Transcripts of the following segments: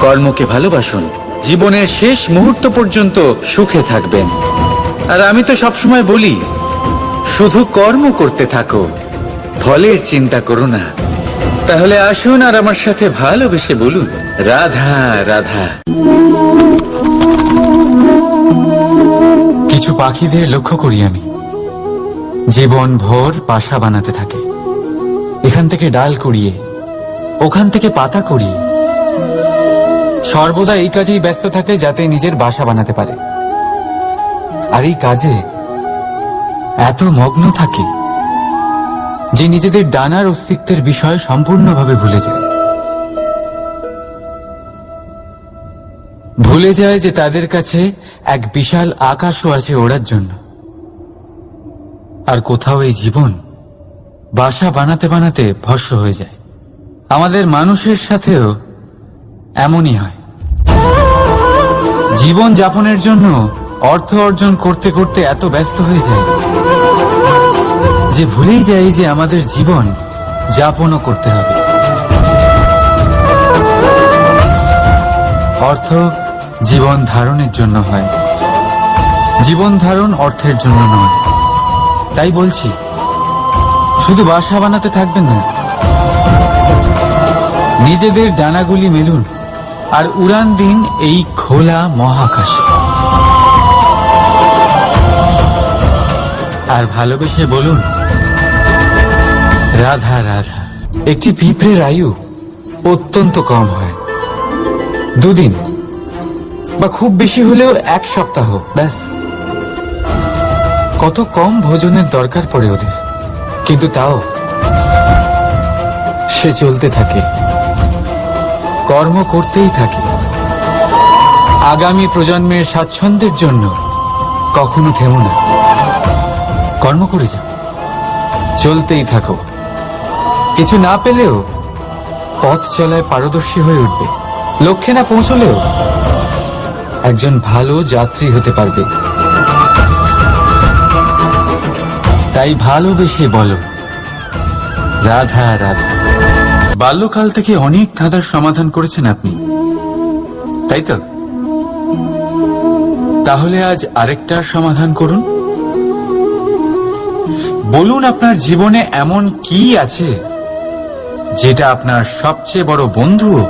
কর্মকে ভালোবাসুন। জীবনের শেষ মুহূর্ত পর্যন্ত সুখে থাকবেন। আর আমি তো সবসময় বলি, শুধু কর্ম করতে থাকো, ফলের চিন্তা করো না। তাহলে আসুন আর আমার সাথে ভালোবেসে বলুন, রাধা রাধা। কিছু পাখিদের লক্ষ্য করি আমি। জীবন ভোর বাসা বানাতে থাকে। এখান থেকে ডাল কুড়িয়ে, ওখান থেকে পাতা কুড়িয়ে। সর্বদা এই কাজেই ব্যস্ত থাকে যাতে নিজের বাসা বানাতে পারে। আর এই কাজে এত মগ্ন থাকে যে নিজেদের ডানার অস্তিত্বের বিষয় সম্পূর্ণভাবে ভুলে যায়। ভুলে যায় যে তাদের কাছে এক বিশাল আকাশও আছে ওড়ার জন্য। আর কোথাও এই জীবন বাসা বানাতে বানাতে ভস্য হয়ে যায়। আমাদের মানুষের সাথেও এমনই হয়। জীবন যাপনের জন্য অর্থ অর্জন করতে করতে এত ব্যস্ত হয়ে যায় যে ভুলেই যাই যে আমাদের জীবন যাপনও করতে হবে। অর্থ জীবন ধারণের জন্য হয়। জীবন ধারণ অর্থের জন্য নয়। তাই বলছি, শুধু বাসা বানাতে থাকবেন না, নিজেদের ডানাগুলি মেলুন। আর উড়ান দিন এই খোলা মহাকাশে। আর ভালোবেসে বলুন, রাধা রাধা, একটি পিঁপড়ের আয়ু অত্যন্ত কম হয়। দুদিন বা খুব বেশি হলেও এক সপ্তাহ, ব্যাস। কত কম ভোজনের দরকার পড়ে ওদের, কিন্তু তাও সে চলতে থাকে। কর্ম করতেই থাকে। আগামী প্রজন্মের স্বাচ্ছন্দ্যের জন্য কখনো থেমো না। কর্ম করে যাও। চলতেই থাকো। কিছু না পেলেও পথ চলায় পারদর্শী হয়ে উঠবে। লক্ষ্যে না পৌঁছলেও একজন ভালো যাত্রী হতে পারবে। তাই ভালোবেসে বলো, রাধা রাধা। বাল্যকাল থেকে অনেক ধাঁধার সমাধান করেছেন আপনি। তাই তো? তাহলে আজ আরেকটার সমাধান করুন। বলুন আপনার জীবনে এমন কি আছে যেটা আপনার সবচেয়ে বড় বন্ধু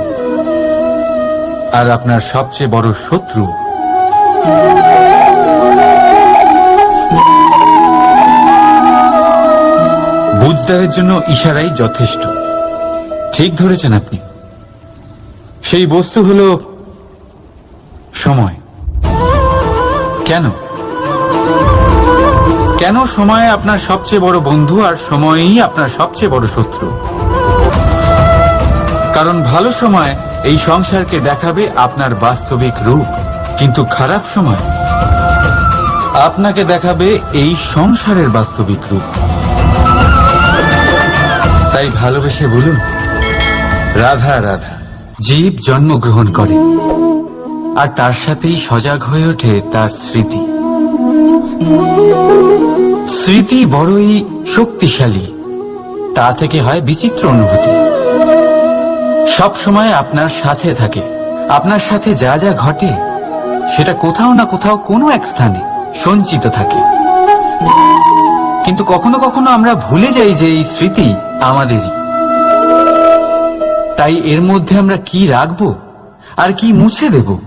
আর আপনার সবচেয়ে বড় শত্রু? বুঝদারের জন্য ইশারাই যথেষ্ট। ঠিক ধরেছেন আপনি। সেই বস্তু হল সময়। কেন? কেন সময় আপনার সবচেয়ে বড় বন্ধু আর সময়ই আপনার সবচেয়ে বড় শত্রু? কারণ ভালো সময় এই সংসারকে দেখাবে আপনার বাস্তবিক রূপ, কিন্তু খারাপ সময় আপনাকে দেখাবে এই সংসারের বাস্তবিক রূপ। তাই ভালোবেসে বলুন। রাধা রাধা, জীব জন্মগ্রহণ করে। আর তার সাথেই সজাগ হয়ে ওঠে তার স্মৃতি। স্মৃতি বড়ই শক্তিশালী। তা থেকে হয় বিচিত্র অনুভূতি। সব সময় আপনার সাথে থাকে। আপনার সাথে যা যা ঘটে, সেটা কোথাও না কোথাও কোনো এক স্থানে সঞ্চিত থাকে। কিন্তু কখনো কখনো আমরা ভুলে যাই যে এই স্মৃতি আমাদেরই। তাই এর মধ্যে আমরা কি রাখব? আর কি মুছে দেব?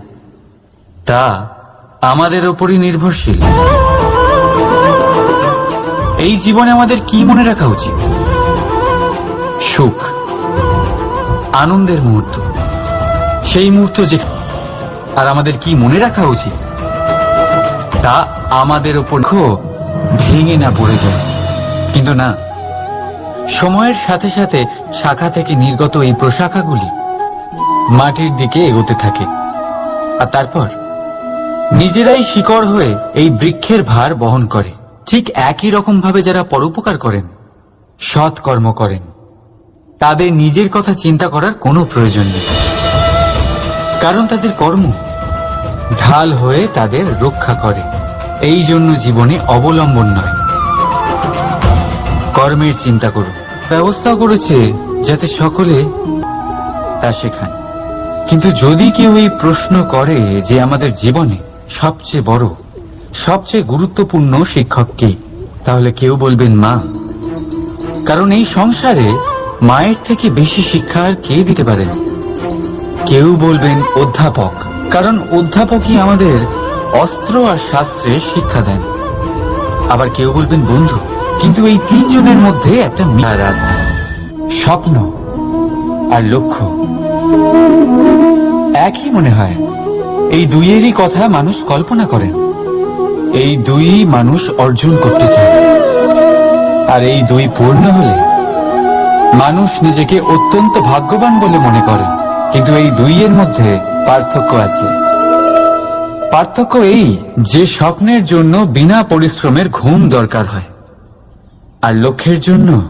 তা আমাদের ওপরই নির্ভরশীল। এই জীবনে আমাদের কি মনে রাখা উচিত? সুখ। আনন্দের মুহূর্ত। সেই মুহূর্ত যে আর আমাদের কি মনে রাখা উচিত? তা আমাদের ওপর ভেঙে না পড়ে যায়। কিন্তু না সময়ের সাথে সাথে শাখা থেকে নির্গত এই প্রশাখাগুলি মাটির দিকে এগোতে থাকে। আর তারপর নিজেরাই শিকড় হয়ে এই বৃক্ষের ভার বহন করে। ঠিক একই রকম ভাবে যারা পরোপকার করেন সৎ কর্ম করেন, তাদের নিজের কথা চিন্তা করার কোনো প্রয়োজন নেই। কারণ তাদের কর্ম ঢাল হয়ে তাদের রক্ষা করে। এই জন্য জীবনে অবলম্বন নয়। কর্মের চিন্তা করুন। ব্যবস্থা করেছে যাতে সকলে তা শেখান কিন্তু যদি কেউ এই প্রশ্ন করে যে আমাদের জীবনে সবচেয়ে বড়, সবচেয়ে গুরুত্বপূর্ণ শিক্ষক কে, তাহলে কেউ বলবেন মা। কারণ এই সংসারে মায়ের থেকে বেশি শিক্ষা আর কে দিতে পারেন কেউ বলবেন অধ্যাপক। কারণ অধ্যাপকই আমাদের অস্ত্র আর শাস্ত্রে শিক্ষা দেন। আবার কেউ বলবেন বন্ধু। কিন্তু এই তিনজনের মধ্যে একটা মিলাদ স্বপ্ন আর লক্ষ্য। একই মনে হয়, এই দুইয়েরই কথা মানুষ কল্পনা করেন। এই দুই মানুষ অর্জন করতে চায়। আর এই দুই পূর্ণ হলে মানুষ নিজেকে অত্যন্ত ভাগ্যবান বলে মনে করে। কিন্তু এই দুইয়ের মধ্যে পার্থক্য আছে। পার্থক্য এই যে স্বপ্নের জন্য বিনা পরিশ্রমের ঘুম দরকার হয়। আর লক্ষ্যের জন্য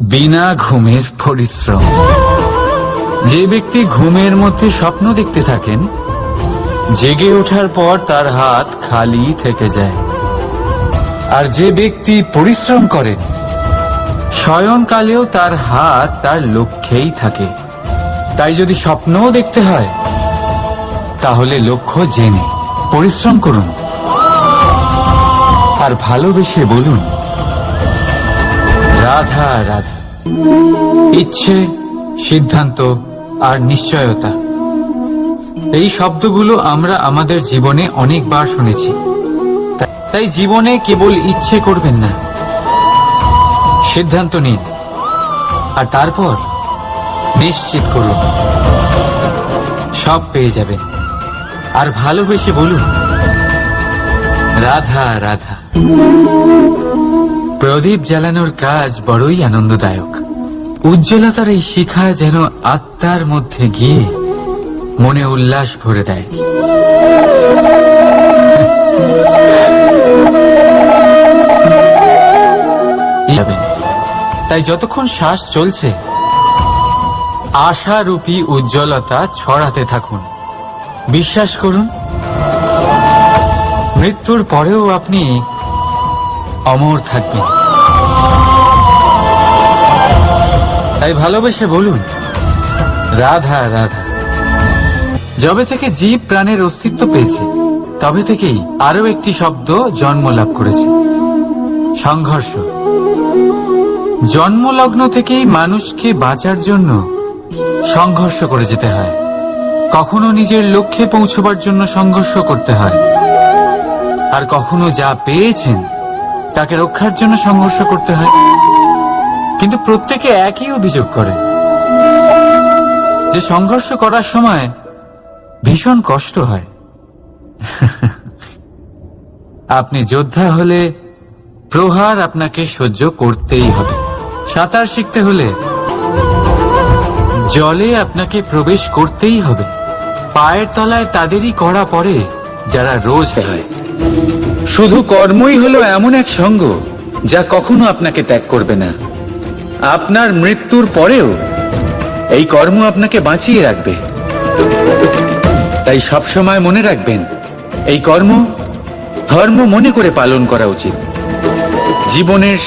বিনা ঘুমের পরিশ্রম। যে ব্যক্তি ঘুমের মধ্যে স্বপ্ন দেখতে থাকেন, জেগে ওঠার পর তার হাত খালি থেকে যায়। আর যে ব্যক্তি পরিশ্রম করেন শয়নকালেও তার হাত তার লক্ষ্যেই থাকে। তাই যদি স্বপ্নও দেখতে হয়, তাহলে লক্ষ্য জেনে পরিশ্রম করুন। আর ভালোবেসে বলুন রাধা রাধা। ইচ্ছে, সিদ্ধান্ত আর নিশ্চয়তা। এই শব্দগুলো আমরা আমাদের জীবনে অনেকবার শুনেছি। তাই জীবনে কেবল ইচ্ছে করবেন না। সিদ্ধান্ত নিন। আর তারপর নিশ্চিত করুন। সব পেয়ে যাবেন। আর ভালোবেসে বলুন, রাধা রাধা। প্রদীপ জ্বালানোর কাজ বড়ই আনন্দদায়ক। উজ্জ্বলতার এই শিখা যেন আত্মার মধ্যে গিয়ে মনে উল্লাস ভরে দেয়। তাই যতক্ষণ শ্বাস চলছে, আশারূপী উজ্জ্বলতা ছড়াতে থাকুন। বিশ্বাস করুন, মৃত্যুর পরেও আপনি অমর থাকবেন। তাই ভালোবেসে বলুন, রাধা রাধা। যবে থেকে জীব প্রাণের অস্তিত্ব পেয়েছে, তবে থেকেই আরও একটি শব্দ জন্ম লাভ করেছে। সংঘর্ষ। জন্মলগ্ন থেকেই মানুষকে বাঁচার জন্য সংঘর্ষ করে যেতে হয়। কখনো নিজের লক্ষ্যে পৌঁছবার জন্য সংঘর্ষ করতে হয়। আর কখনো যা পেয়েছেন, তাকে রক্ষার জন্য সংঘর্ষ করতে হয়। কিন্তু প্রত্যেকে একই অভিযোগ করে। যে সংঘর্ষ করার সময় ভীষণ কষ্ট হয়। আপনি যোদ্ধা হলে প্রহার আপনাকে সহ্য করতেই হবে। সাঁতার শিখতে হলে জলে আপনাকে প্রবেশ করতেই হবে। পায়ের তলায় তাদেরই করা পড়ে যারা রোজ হয় শুধু কর্মই হলো এমন এক সঙ্গ যা কখনো আপনাকে ত্যাগ করবে না। আপনার মৃত্যুর পরেও এই কর্ম আপনাকে বাঁচিয়ে রাখবে। তাই সবসময় মনে রাখবেন, এই কর্ম ধর্ম মনে করে পালন করা উচিত। জীবনের